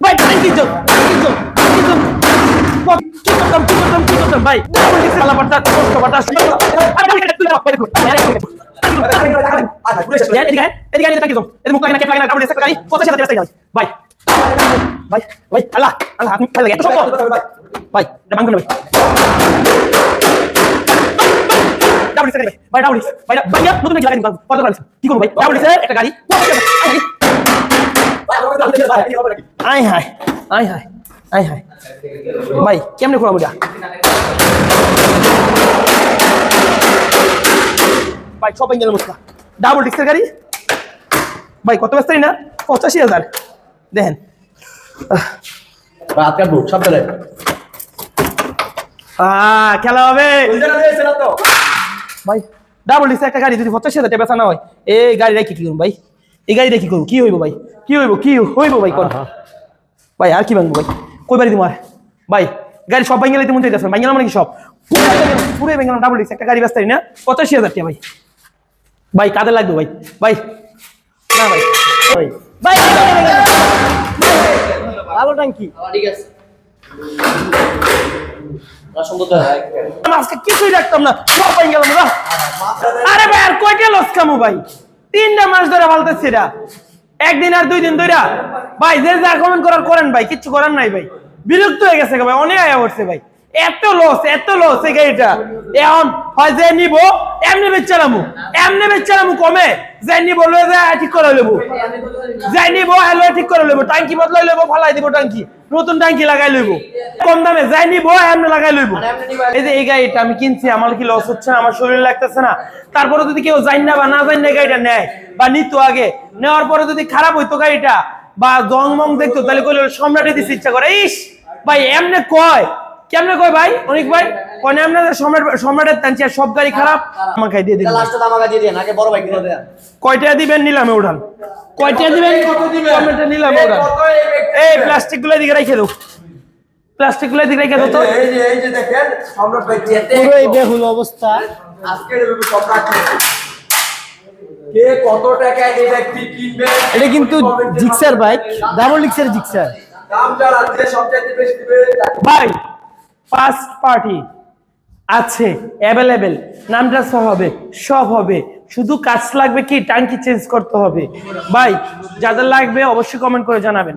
ভাই কি জোর কি জোর কি জোর কি করতাম কি করতাম কি করতাম ভাই ডাবল ডিক্স আলা বাটা কষ্ট করব ভাই? আয় হায়, আয় হায়, আয় হায়। ভাই কেমনে খোলাবো এটা? ভাই সব ইঞ্জিনের মুস্কা ডাবল ডিস্কের গাড়ি? ভাই কত ব্যস্ত না? পঁচাশি হাজার। দেখেন। কাটবো সাবধানে। খেলা হবে। ভাই ডাবল ডিস্কের একটা গাড়ি যদি পঁচাশি হাজার টাকা বেচা না হয় এই গাড়িটা কি করুন ভাই? এই গাড়িটা কি করব? কি হইব ভাই? কি হইব? কি হইব ভাই? কোন? ভাই আর কি ভাঙবো ভাই? কই বাড়ি তোমার? ভাই গাড়ি সব ভাঙে লাইতে মন চাইতেছে ভাঙে মানে কি সব? পুরো ভেঙে ডাবল ডিস্ক একটা গাড়ি ব্যস্ত না? পঁচাশি হাজার টাকা ভাই। ভাই কাদের লাগবে ভাই? ভাই। না ভাই। ভাই। ভাই ভালো ট্যাঙ্কি ঠিক আছে। সুন্দর আজকে কিছুই রাখতাম না। সব পাই গেলাম আরে ভাই আর কয়টা লস খামু ভাই? তিনটা মাস ধরে বলতেছি এটা একদিন আর দুই দিন ধরে ভাই, যে যা কমেন্ট করার করেন ভাই, কিচ্ছু করার নাই ভাই। বিরক্ত হয়ে গেছে ভাই, অনেক আয়া করছে ভাই। এত লস এত লস এই গাড়িটা। এখন হয় যে নিব এমনি বেচালামু এমনি বেচালামু কমে। যে নিব লয়ে যায় ঠিক করে লেবো যাই নিব হ্যালো ঠিক করে লেবো টাঙ্কি বদলাই লেবো ফালাই দিব টাঙ্কি নতুন টাঙ্কি লাগাই লইব। কম দামে যাই নিব এমনি লাগাই লইব। এই যে এই গাড়িটা আমি কিনছি আমার কি লস হচ্ছে না? আমার শরীর লাগতেছে না। তারপরে যদি কেউ জান না বা না জান না গাড়িটা নেয় বা নিত আগে নেওয়ার পরে যদি খারাপ হইতো গাড়িটা বা জং মং দেখতো তাহলে কইলে সম্রাটে দিতে ইচ্ছা করে। ইস ভাই এমনে কয়? কেমনে কয় ভাই? অনেক ভাই? কোন যে সম্রাট সম্রাটের টানছি আর সব গাড়ি খারাপ? আমাকে দিয়ে দিন লাস্টে দামাকা দিয়ে দেন আগে বড় ভাই কিনে দেন। কয়টা দিবেন? নিলামে উঠান। কয়টা দিবেন? কত দিবেন? কমেন্টে নিলামে উঠান। এই প্লাস্টিকগুলো দিকে রেখে দাও। প্লাস্টিকগুলো দিকে রেখে দাও তো। এই যে এই যে দেখেন সম্রাট ভাই পুরো এই বেহুল অবস্থা। আজকের এই সম্রাট কে? কত টাকায় এটা কি কিনবে? এটা কিন্তু জিক্সার বাইক ডাবল ডিক্সের জিক্সার। দাম যারা যে সবচেয়ে বেশি দিবে। ভাই ফার্স্ট পার্টি আছে অ্যাভেলেবেল নামটা হবে, সব হবে। শুধু কাজ লাগবে কি? টাঙ্কি চেঞ্জ করতে হবে। বাই যাদের লাগবে, অবশ্যই কমেন্ট করে জানাবেন।